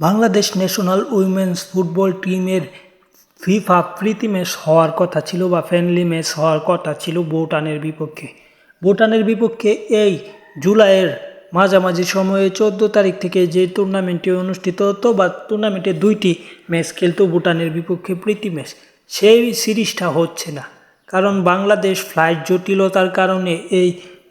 Bangladesh national women's football টিমের FIFA প্রীতি match হওয়ার কথা ছিল বা ফ্রেন্ডলি ম্যাচ হওয়ার কথা ছিল ভুটানের বিপক্ষে। ভুটানের বিপক্ষে এই জুলাইয়ের মাঝামাঝি সময়ে চোদ্দ তারিখ থেকে যে টুর্নামেন্টটি অনুষ্ঠিত হতো বা টুর্নামেন্টে দুইটি ম্যাচ খেলতো ভুটানের বিপক্ষে প্রীতি ম্যাচ, সেই সিরিজটা হচ্ছে না। কারণ বাংলাদেশ ফ্লাইট জটিলতার কারণে এই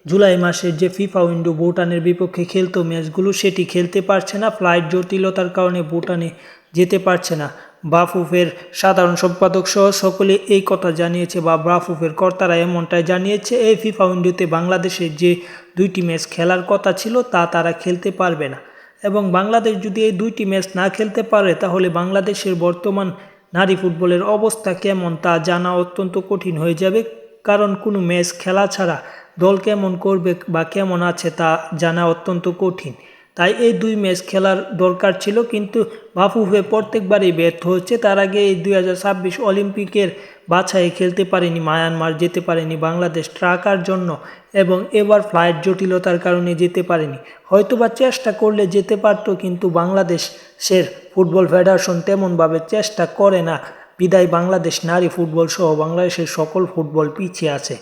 জুলাই মাসের যে ফিফা উইন্ডো ভুটানের বিপক্ষে খেলতো ম্যাচগুলো, সেটি খেলতে পারছে না। ফ্লাইট জটিলতার কারণে ভুটানে যেতে পারছে না। বাফুফের সাধারণ সম্পাদক সহ সকলে এই কথা জানিয়েছে বা বাফুফের কর্তারা এমনটাই জানিয়েছে। এই ফিফা উইন্ডোতে বাংলাদেশের যে দুইটি ম্যাচ খেলার কথা ছিল, তা তারা খেলতে পারবে না। এবং বাংলাদেশ যদি এই দুইটি ম্যাচ না খেলতে পারে, তাহলে বাংলাদেশের বর্তমান নারী ফুটবলের অবস্থা কেমন তা জানা অত্যন্ত কঠিন হয়ে যাবে। কারণ কোনো ম্যাচ খেলা ছাড়া দল কেমন করবে বা কেমন আছে তা জানা অত্যন্ত কঠিন। তাই এই দুই ম্যাচ খেলার দরকার ছিল, কিন্তু বাফুফে প্রত্যেকবারই ব্যর্থ হচ্ছে তার আগে এই দুই হাজার ছাব্বিশ অলিম্পিকের বাছাই খেলতে পারেনি মায়ানমার, যেতে পারেনি বাংলাদেশ ট্রাকার জন্য এবং এবার ফ্লাইট জটিলতার কারণে যেতে পারেনি। হয়তোবা চেষ্টা করলে যেতে পারতো, কিন্তু বাংলাদেশের ফুটবল ফেডারেশন তেমনভাবে চেষ্টা করে না। বিদায় বাংলাদেশ নারী ফুটবল সহ বাংলাদেশের সকল ফুটবল পিছিয়ে আছে।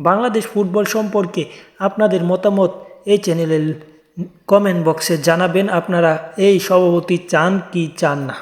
বাংলাদেশ ফুটবল সম্পর্কে আপনাদের মতামত এই চ্যানেলের কমেন্ট বক্সে জানাবেন। আপনারা এই সভাপতি চান কি চান না?